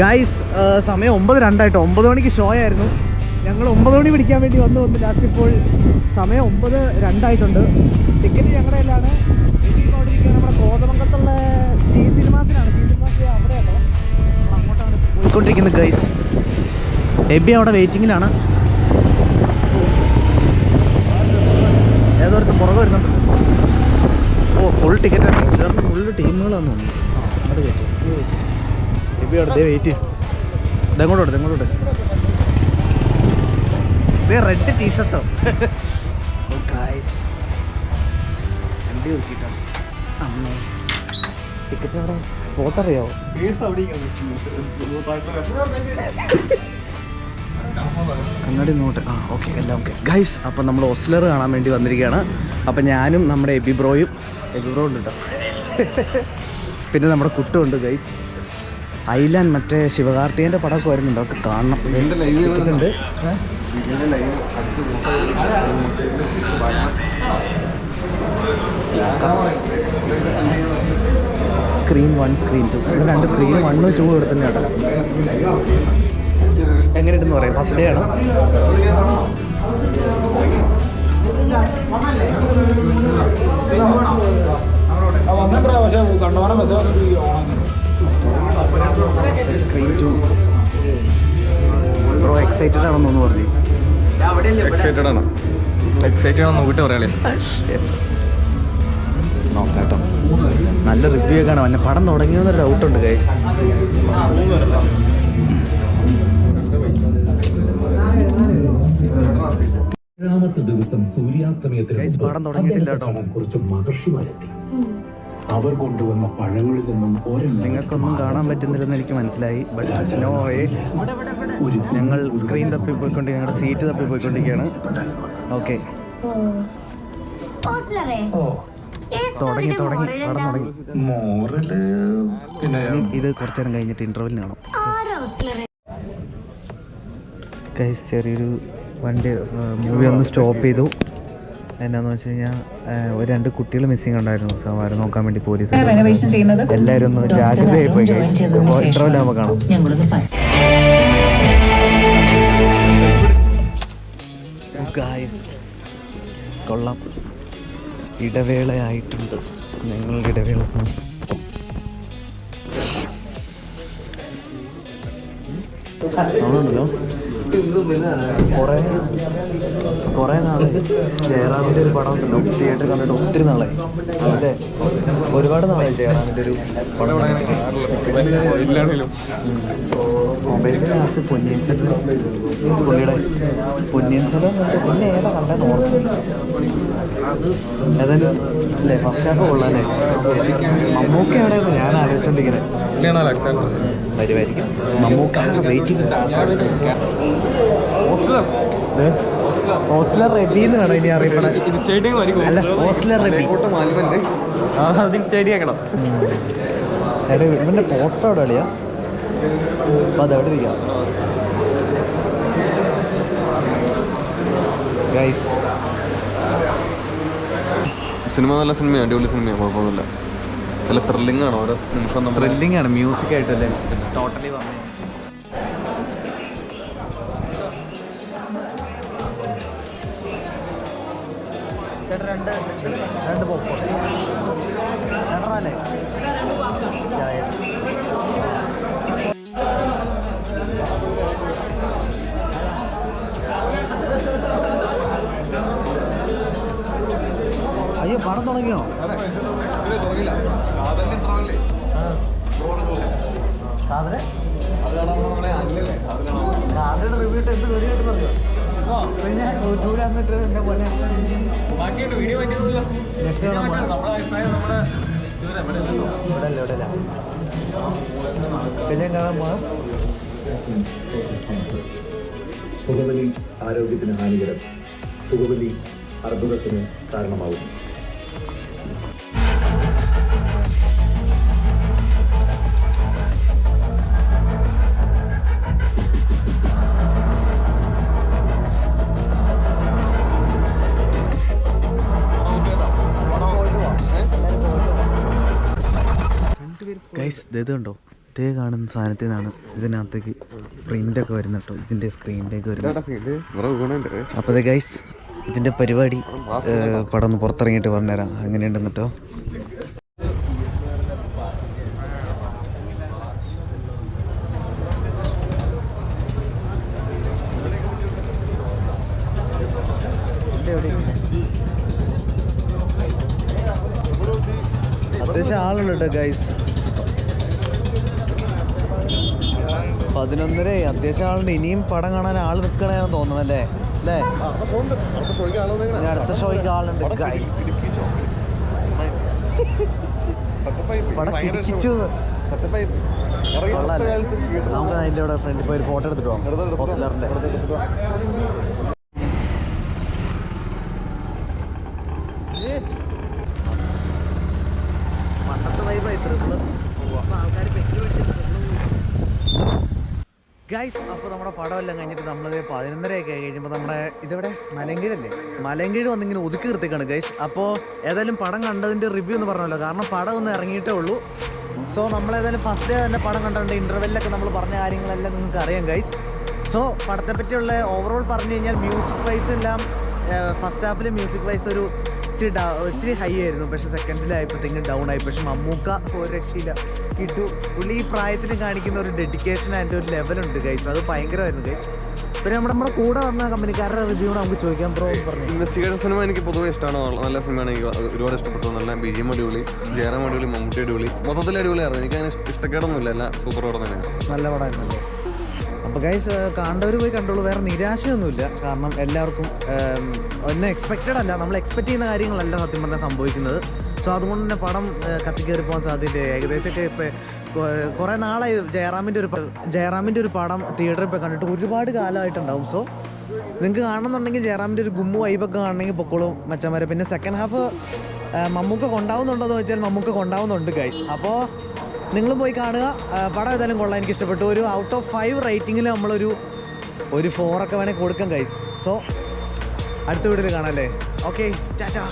Guys സമയം ഒമ്പത് രണ്ടായിട്ടോ? ഒമ്പത് മണിക്ക് ഷോ ആയിരുന്നു. ഞങ്ങൾ ഒമ്പത് മണി പിടിക്കാൻ വേണ്ടി വന്നു വന്നു ലാസ്റ്റ് ഇപ്പോൾ സമയം ഒമ്പത് രണ്ടായിട്ടുണ്ട്. ടിക്കറ്റ് ഞങ്ങളുടെ കയ്യിലാണ്. നമ്മുടെ കോതമംഗത്തുള്ള ജി സിനിമാസിലാണ് ജി സിനിമാസ് അവിടെയാണോ. നമ്മൾ അങ്ങോട്ടാണ് പോയിക്കൊണ്ടിരിക്കുന്നത് ഗൈസ് എബി അവിടെ വെയിറ്റിങ്ങിലാണ് ഏതോരത്ത് പുറകെ വരുന്നുണ്ട്. ഓ ഫുൾ ടിക്കറ്റ് ആണ്. ചേർന്ന് ഫുള്ള് ടീമുകളാണെന്ന് തോന്നുന്നു. അവിടെ വെയിറ്റ് ഇതെങ്ങോട്ടോട്ടെ ഇതെങ്ങോട്ട് ഇത് റെഡ് ടീഷർട്ടോ വണ്ടി ഒരുക്കിയിട്ടാണ് അമ്മേ. ടിക്കറ്റ് അവിടെ സ്പോട്ട് അറിയാവോ കണ്ണാടി നോട്ട് ആ ഓക്കെ എല്ലാം ഓക്കെ ഗൈസ് അപ്പം നമ്മൾ ഒസ്ലർ കാണാൻ വേണ്ടി വന്നിരിക്കുകയാണ്. അപ്പം ഞാനും നമ്മുടെ എബി ബ്രോയും എബി ബ്രോ ഉണ്ട് കേട്ടോ പിന്നെ നമ്മുടെ കുട്ടുണ്ട് ഗൈസ് ഐലാൻഡ് മറ്റേ ശിവകാർത്തികേന്റെ പടമൊക്കെ വരുന്നുണ്ട്. അതൊക്കെ കാണണം. ടിക്കറ്റ് ഉണ്ട് ഏ? Screen one screen two. രണ്ട് സ്ക്രീൻ വണ്ണും ടൂ എടുത്തു കേട്ടോ. എങ്ങനെയുണ്ടെന്ന് പറയാം. ഫസ്റ്റ് ഡേ ആണ്. സ്ക്രീൻ ടു ബ്രോ എക്സൈറ്റഡ് ആണെന്നൊന്ന് പറഞ്ഞു. എക്സൈറ്റഡ് ആണ്? എക്സൈറ്റഡ് ആണ് നോക്കിട്ട് പറയാളെ യെസ് നോക്കാട്ടോ നല്ല റിവ്യൂ ഒക്കെ ആണ് പടം തുടങ്ങിയെന്നൊരു ഡൗട്ടുണ്ട് ഗൈസ് ഏഴാമത്തെ ദിവസം സൂര്യാസ്തമയത്തിന് പാടം തുടങ്ങിയിട്ടില്ല കേട്ടോ. കുറച്ച് മഹർഷിമാരെത്തി. അവർ കൊണ്ടുവന്ന പഴങ്ങളിൽ നിന്നും ഒരെണ്ണം നിങ്ങൾക്കൊന്നും കാണാൻ പറ്റുന്നില്ലെന്ന് എനിക്ക് മനസ്സിലായി. ബട്ട് നോ വേ ഒരു ഞങ്ങൾ സ്ക്രീൻ തപ്പി പോയിക്കൊണ്ട് ഞങ്ങളുടെ സീറ്റ് തപ്പി പോയിക്കൊണ്ടിരിക്കുകയാണ് ഓക്കെ തുടങ്ങി തുടങ്ങി. മോറൽ പിന്നെ ഇത് കുറച്ചു നേരം കഴിഞ്ഞിട്ട് ഇന്റർവെല്ലിന് കാണാം. കൈസ് ചെറിയൊരു വണ്ടി മൂവി ഒന്ന് സ്റ്റോപ്പ് ചെയ്തു. എന്നാന്ന് വെച്ച് കഴിഞ്ഞാൽ ഒരു രണ്ട് കുട്ടികൾ മിസ്സിംഗ് ഉണ്ടായിരുന്നു. സോ അവരെ നോക്കാൻ വേണ്ടി പോലീസ് എല്ലാവരും ഒന്ന് ജാഗ്രതയായി പോയി ആവുമ്പോൾ കാണാം. കൊള്ളാം. ഇടവേളയായിട്ടുണ്ട്. ഞങ്ങളുടെ ഇടവേള സമയം ആണല്ലോ കുറേ കുറേ നാളെ ജയറാമിന്റെ ഒരു പടം ഉണ്ടല്ലോ തിയേറ്ററിൽ കണ്ടിട്ട് ഒത്തിരി നാളായി. അല്ലേ? ഒരുപാട് നാളായി ജയറാമിന്റെ ഒരു പടം മൊബൈലിൽ ലാസ്റ്റ് പൊന്നിയൻ സെല്ല് പുള്ളിയുടെ പൊന്നിയൻ കണ്ട് പിന്നെ ഏതാ കണ്ടെന്ന് ഓർക്കുന്നില്ല ഏതായാലും അല്ലേ ഫസ്റ്റ് ഹാഫ് കൊള്ളാല്ലേ മമ്മൂക്ക എവിടെയായിരുന്നു? ഞാൻ ആലോചിച്ചോണ്ടിങ്ങനെ വരുമായിരിക്കും മമ്മൂക്ക വെയിറ്റിംഗ് ഓസ്ലർ റെബി എന്ന് വേണം ഇനി അറിയപ്പെടാൻ. സ്റ്റേഡിയം അല്ല ഓസ്ലർ റെബി. മാലിമന്റ് അതിന് സ്റ്റേഡിയം ആക്കണം. എടാ ഇവന്റെ പോസ്റ്റർ അവിടെ കളിയാ? അപ്പൊ അതെവിടെ ഇരിക്കാം? ഗൈസ് സിനിമ നല്ല സിനിമയാണ് അടിപൊളി സിനിമയാണ് കുഴപ്പമൊന്നുമില്ല. നല്ല ത്രില്ലിംഗ് ആണ് ഓരോ നിമിഷം ത്രില്ലിംഗ് ആണ് മ്യൂസിക് ആയിട്ടല്ലേ ടോട്ടലി വന്നു. ചേട്ടാ രണ്ട് രണ്ട് പോപ്പോ രണ്ടല്ലേ യെസ് അയ്യോ പണം തുടങ്ങിയോ? കാതൽ? കാതയുടെ റിവ്യൂ എന്ത് കയറി കിട്ടുന്ന പിന്നെ യൂട്യൂബിൽ വന്നിട്ട് എന്റെ പോലെ നെക്സ്റ്റ് കാണാൻ പോണം ഇവിടെ അല്ല ഇവിടെ അല്ല പിന്നെ കാണാൻ പോണം പുകവലി ആരോഗ്യത്തിന് ഹാനികരം. പുകവലി അർബുദത്തിന് കാരണമാകുന്നു ഗൈസ് ഇത് കണ്ടോ തേ കാണുന്ന സാധനത്തിൽ നിന്നാണ് ഇതിനകത്തേക്ക് ഒക്കെ വരുന്ന കേട്ടോ. ഇതിന്റെ സ്ക്രീനിലേക്ക് വരുന്നത്. അപ്പോൾ ഗൈസ് ഇതിന്റെ പരിപാടി പടം ഒന്ന് പുറത്തിറങ്ങിയിട്ട് പറഞ്ഞുതരാം. അങ്ങനെയുണ്ടെന്ന് കേട്ടോ. അത്യാവശ്യം ആളുണ്ട് കേട്ടോ ഗൈസ് പതിനൊന്നര അത്യാവശ്യം ആളുണ്ട്. ഇനിയും പടം കാണാൻ ആൾ നിൽക്കണേന്ന് തോന്നണം അല്ലേ? അല്ലേ? ഇനി അടുത്ത ഷോയ്ക്ക് ആളുണ്ട് ഗൈസ് പടം കിടിച്ചു? നമുക്ക് അതിന്റെ അവിടെ ഫ്രണ്ടിൽ പോയി ഒരു ഫോട്ടോ എടുത്തിട്ട് പോകാം ഹോസ്റ്റലറിന്റെ പണ്ടത്തെ വൈബായി ആൾക്കാർ ഗൈസ് അപ്പോൾ നമ്മുടെ പടമെല്ലാം കഴിഞ്ഞിട്ട് നമ്മൾ പതിനൊന്നരയൊക്കെ കഴിയുമ്പോൾ നമ്മുടെ ഇതെവിടെ? മലങ്കീഴല്ലേ? മലങ്കീഴ് വന്നിങ്ങനെ ഒതുക്കി നിർത്തിക്കാണ് ഗൈസ് അപ്പോൾ ഏതായാലും പടം കണ്ടതിന്റെ റിവ്യൂ എന്ന് പറഞ്ഞല്ലോ. കാരണം പടം ഒന്ന് ഇറങ്ങിയിട്ടേ ഉള്ളൂ. സോ നമ്മൾ ഏതായാലും ഫസ്റ്റ് ഡേ തന്നെ പടം കണ്ടതുകൊണ്ട് ഇന്റർവെല്ലൊക്കെ നമ്മൾ പറഞ്ഞ കാര്യങ്ങളെല്ലാം നിങ്ങൾക്ക് അറിയാം ഗൈസ് സോ പടത്തെ പറ്റിയുള്ള ഓവറോൾ പറഞ്ഞു കഴിഞ്ഞാൽ മ്യൂസിക് വൈസ് എല്ലാം ഫസ്റ്റ് ഹാഫിൽ മ്യൂസിക് വൈസ് ഒരു ഇച്ചിരി ഡൗ- ഇച്ചിരി ഹൈ ആയിരുന്നു. പക്ഷെ സെക്കൻഡിലായപ്പോഴത്തേക്കും ഡൗൺ ആയി. പക്ഷെ മമ്മൂക്ക ഒരു രക്ഷയില്ല. കിട്ടു. പുള്ളി ഈ പ്രായത്തിന് കാണിക്കുന്ന ഒരു ഡെഡിക്കേഷൻ അതിന്റെ ഒരു ലെവലുണ്ട് ഗൈസ് അത് ഭയങ്കരമായിരുന്നു ഗൈസ് പിന്നെ നമ്മുടെ നമ്മുടെ കൂടെ വന്ന കമ്പനിക്കാരുടെ റിവ്യൂ നമുക്ക് ചോദിക്കാം ബ്രോ പറഞ്ഞു. ഇൻവെസ്റ്റിഗേഷൻ സിനിമ എനിക്ക് പൊതുവേ ഇഷ്ടമാണ്. നല്ല സിനിമയാണ് എനിക്ക് ഒരുപാട് ഇഷ്ടപ്പെട്ടു നല്ല ബി ജി എം അടിപൊളി ജയറാം അടിപൊളി മമ്മൂട്ടി അടിപൊളി. മൊത്തത്തിൽ അടിപൊളിയായിരുന്നു. എനിക്ക് അങ്ങനെ ഇഷ്ടക്കേടൊന്നുമില്ല. എല്ലാം സൂപ്പർ പടം തന്നെയാണ്. നല്ല പടമായിരുന്നല്ലേ അപ്പോൾ ഗൈസ് കണ്ടവർ പോയി കണ്ടോളൂ. വേറെ നിരാശയൊന്നുമില്ല. കാരണം എല്ലാവർക്കും ഒന്നും എക്സ്പെക്റ്റഡ് അല്ല. നമ്മൾ എക്സ്പെക്ട് ചെയ്യുന്ന കാര്യങ്ങളല്ല സത്യം പറഞ്ഞാൽ സംഭവിക്കുന്നത്. സോ അതുകൊണ്ട് തന്നെ പടം കത്തിക്കേറി പോകാൻ സാധ്യത ഏകദേശമൊക്കെ ഇപ്പോൾ കുറേ നാളായി ജയറാമിന്റെ ഒരു ജയറാമിന്റെ ഒരു പടം തിയേറ്ററിൽ പോയി കണ്ടിട്ട് ഒരുപാട് കാലമായിട്ടുണ്ടാവും. സോ നിങ്ങൾക്ക് കാണണമെന്നുണ്ടെങ്കിൽ ജയറാമിന്റെ ഒരു ഗുമ്മു വൈബൊക്കെ കാണണമെങ്കിൽ പൊക്കോളും മച്ചന്മാരെ. പിന്നെ സെക്കൻഡ് ഹാഫ് മമ്മൂക്ക കൊണ്ടാവുന്നുണ്ടോ എന്ന് വെച്ചാൽ മമ്മൂക്ക കൊണ്ടാവുന്നുണ്ട് ഗൈസ് അപ്പോൾ നിങ്ങളും പോയി കാണുക. പടം ഏതായാലും കൊള്ളാം. എനിക്ക് ഇഷ്ടപ്പെട്ടു. ഒരു ഔട്ട് ഓഫ് ഫൈവ് റേറ്റിങ്ങിൽ നമ്മളൊരു ഒരു ഫോറൊക്കെ വേണേൽ കൊടുക്കാം കൈസ് സോ അടുത്ത വീട്ടിൽ കാണാം അല്ലേ? ഓക്കെ ടാറ്റാ